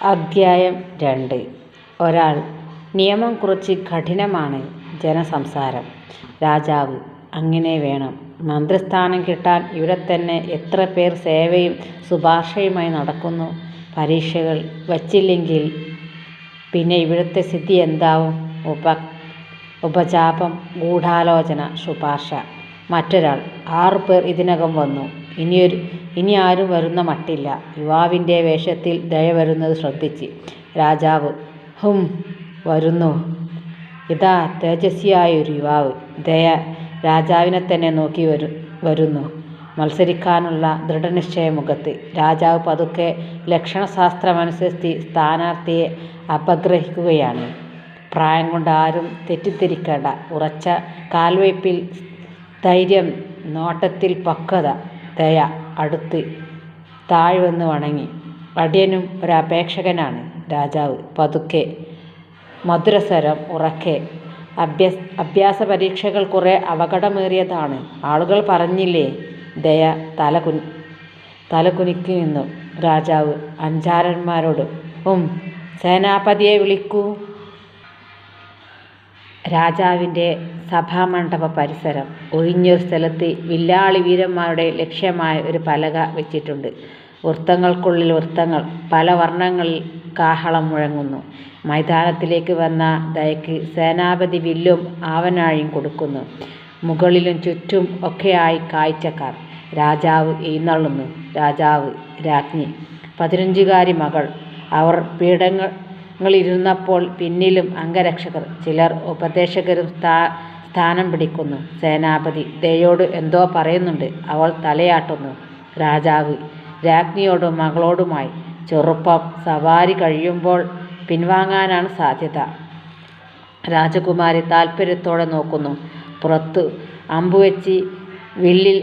അദ്ധ്യായം രണ്ട്. ഒരാൾ നിയമം കുറച്ച് കഠിനമാണ് ജനസംസാരം. രാജാവ് അങ്ങനെ വേണം. മന്ത്രിസ്ഥാനം കിട്ടാൻ ഇവിടെ തന്നെ എത്ര പേർ സേവയും ശുപാർശയുമായി നടക്കുന്നു? പരീക്ഷകൾ വച്ചില്ലെങ്കിൽ പിന്നെ ഇവിടുത്തെ സ്ഥിതി എന്താവും? ഉപ ഉപചാപം ഗൂഢാലോചന ശുപാർശ. മറ്റൊരാൾ ആറു പേർ ഇതിനകം വന്നു. ഇനിയൊരു ഇനി ആരും വരുന്ന മട്ടില്ല. യുവാവിന്റെ വേഷത്തിൽ ദയ വരുന്നത് ശ്രദ്ധിച്ച്. രാജാവ് ഹും വരുന്നു. ഇതാ തേജസ്വിയായ ഒരു യുവാവ്. ദയ രാജാവിനെ തന്നെ നോക്കി വരു വരുന്നു. മത്സരിക്കാനുള്ള ദൃഢനിശ്ചയ മുഖത്ത്. രാജാവ് പതുക്കെ ലക്ഷണശാസ്ത്രമനുസരിച്ച് സ്ഥാനാർത്ഥിയെ അപഗ്രഹിക്കുകയാണ്. പ്രായം കൊണ്ട് ആരും തെറ്റിദ്ധരിക്കേണ്ട. ഉറച്ച കാൽവയ്പിൽ ധൈര്യം നോട്ടത്തിൽ പക്വത. ദയ അടുത്ത് താഴ്വന്ന് വണങ്ങി. അടിയനും ഒരപേക്ഷകനാണ്. രാജാവ് പതുക്കെ മധുരസ്വരം ഉറക്കെ. അഭ്യസ് അഭ്യാസ പരീക്ഷകൾ കുറേ അപകടമേറിയതാണ്. ആളുകൾ പറഞ്ഞില്ലേ ദയ തല കുൻ തല കുനിക്കി നിന്നു. രാജാവ് അഞ്ചാരന്മാരോടും ഉം സേനാപതിയെ വിളിക്കൂ. രാജാവിന്റെ സഭാമണ്ഡപ പരിസരം ഒഴിഞ്ഞൊരു സ്ഥലത്ത് വില്ലാളി വീരന്മാരുടെ ലക്ഷ്യമായ ഒരു പലക വെച്ചിട്ടുണ്ട്. വൃത്തങ്ങൾക്കുള്ളിൽ വൃത്തങ്ങൾ പല വർണങ്ങളിൽ കാഹളം മുഴങ്ങുന്നു. മൈതാനത്തിലേക്ക് വന്ന ദയക്ക് സേനാപതി വില്ലും ആവനാഴിയും കൊടുക്കുന്നു. മുകളിലും ചുറ്റും ഒക്കെയായി കാഴ്ചക്കാർ. രാജാവ് എഴുന്നള്ളുന്നു. രാജാവ് രാജ്ഞി. പതിനഞ്ചുകാരി മകൾ. അവർ പീഠങ്ങളിലിരുന്നപ്പോൾ പിന്നിലും അംഗരക്ഷകർ. ചിലർ ഉപദേശകരും സ്ഥാ സ്ഥാനം പിടിക്കുന്നു. സേനാപതി ദയോട് എന്തോ പറയുന്നുണ്ട്. അവൾ തലയാട്ടുന്നു. രാജാവ് രാജ്ഞിയോടും മകളോടുമായി ചെറുപ്പം സവാരി കഴിയുമ്പോൾ പിൻവാങ്ങാനാണ് സാധ്യത. രാജകുമാരി താൽപ്പര്യത്തോടെ നോക്കുന്നു. പുറത്ത് അമ്പുവെച്ച് വില്ലിൽ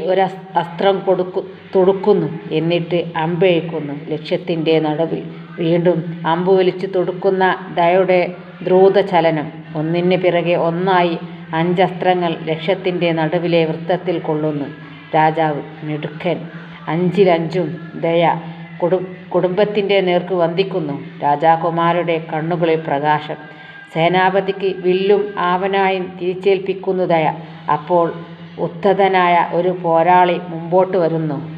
കൊടുക്കു തൊടുക്കുന്നു. എന്നിട്ട് അമ്പെയ്ക്കുന്നു ലക്ഷ്യത്തിന്റെ നടുവിൽ വീണ്ടും അമ്പ് വലിച്ചു തൊടുക്കുന്ന ദയയുടെ ദ്രുതചലനം. ഒന്നിന് പിറകെ ഒന്നായി അഞ്ചസ്ത്രങ്ങൾ ലക്ഷ്യത്തിന്റെ നടുവിലെ വൃത്തത്തിൽ കൊള്ളുന്നു. രാജാവ് മിടുക്കൻ. അഞ്ചിലഞ്ചും ദയ കുടു കുടുംബത്തിന്റെ നേർക്ക് വന്ദിക്കുന്നു. രാജാകുമാരുടെ കണ്ണുകളിൽ പ്രകാശം. സേനാപതിക്ക് വില്ലും ആവനായും തിരിച്ചേൽപ്പിക്കുന്നു ദയ. അപ്പോൾ ഉദ്ധതനായ ഒരു പോരാളി മുമ്പോട്ട് വരുന്നു.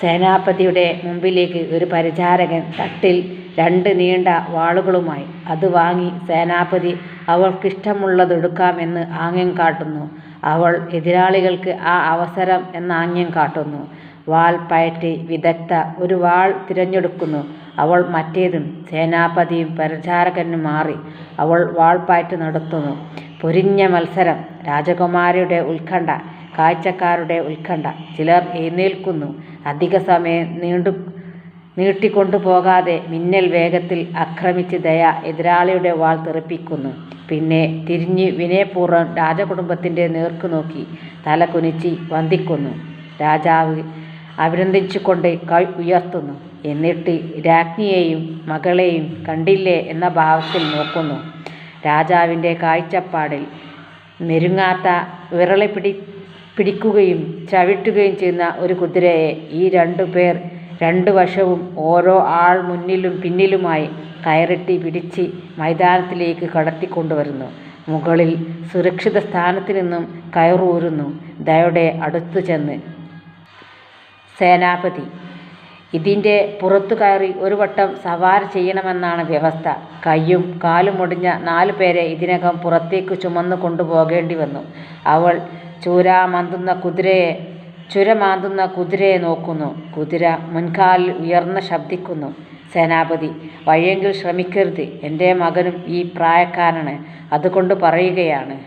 സേനാപതിയുടെ മുമ്പിലേക്ക് ഒരു പരിചാരകൻ തട്ടിൽ രണ്ട് നീണ്ട വാളുകളുമായി അത് വാങ്ങി സേനാപതി അവൾക്കിഷ്ടമുള്ളതെടുക്കാമെന്ന് ആംഗ്യം കാട്ടുന്നു. അവൾ എതിരാളികൾക്ക് ആ അവസരം എന്ന ആംഗ്യം കാട്ടുന്നു. വാൾ പയറ്റി വിദഗ്ധ ഒരു വാൾ തിരഞ്ഞെടുക്കുന്നു. അവൾ മറ്റേതും സേനാപതിയും പരിചാരകനും മാറി അവൾ വാൾപ്പാറ്റ് നടത്തുന്നു. പൊരിഞ്ഞ മത്സരം രാജകുമാരിയുടെ ഉത്കണ്ഠ കാഴ്ചക്കാരുടെ ഉത്കണ്ഠ ചിലർ എഴുന്നേൽക്കുന്നു. അധിക സമയം നീണ്ടു നീട്ടിക്കൊണ്ടു പോകാതെ മിന്നൽ വേഗത്തിൽ ആക്രമിച്ച് ദയ എതിരാളിയുടെ വാൾ തെറിപ്പിക്കുന്നു. പിന്നെ തിരിഞ്ഞ് വിനയപൂർവം രാജകുടുംബത്തിന്റെ നേർക്കു നോക്കി തല കുനിച്ച് വന്ദിക്കുന്നു. രാജാവ് അഭിനന്ദിച്ചുകൊണ്ട് കൈ ഉയർത്തുന്നു. എന്നിട്ട് രാജ്ഞിയെയും മകളെയും കണ്ടില്ലേ എന്ന ഭാവത്തിൽ നോക്കുന്നു. രാജാവിന്റെ കാഴ്ചപ്പാടിൽ മെരുങ്ങാത്ത വിരളി പിടി പിടിക്കുകയും ചവിട്ടുകയും ചെയ്യുന്ന ഒരു കുതിരയെ ഈ രണ്ടു പേർ രണ്ടു വശവും ഓരോ ആൾ മുന്നിലും പിന്നിലുമായി കയറിട്ടി പിടിച്ച് മൈതാനത്തിലേക്ക് കടത്തിക്കൊണ്ടുവരുന്നു. മുകളിൽ സുരക്ഷിത സ്ഥാനത്ത് നിന്നും കയറൂരുന്നു. ദയുടെ അടുത്തു ചെന്ന് സേനാപതി ഇതിന്റെ പുറത്തു കയറി ഒരു വട്ടം സവാർ ചെയ്യണമെന്നാണ് വ്യവസ്ഥ. കയ്യും കാലും ഒടിഞ്ഞ നാലു പേരെ ഇതിനകം പുറത്തേക്ക് ചുമന്നു കൊണ്ടുപോകേണ്ടി വന്നു. അവൾ ചൂരാമാന്തുന്ന കുതിരയെ ചുരമാന്തുന്ന കുതിരയെ നോക്കുന്നു. കുതിര മുൻകാലിൽ ഉയർന്ന് ശബ്ദിക്കുന്നു. സേനാപതി വഴിയെങ്കിൽ ശ്രമിക്കരുത്. എന്റെ മകനും ഈ പ്രായക്കാരന് അതുകൊണ്ട് പറയുകയാണ്.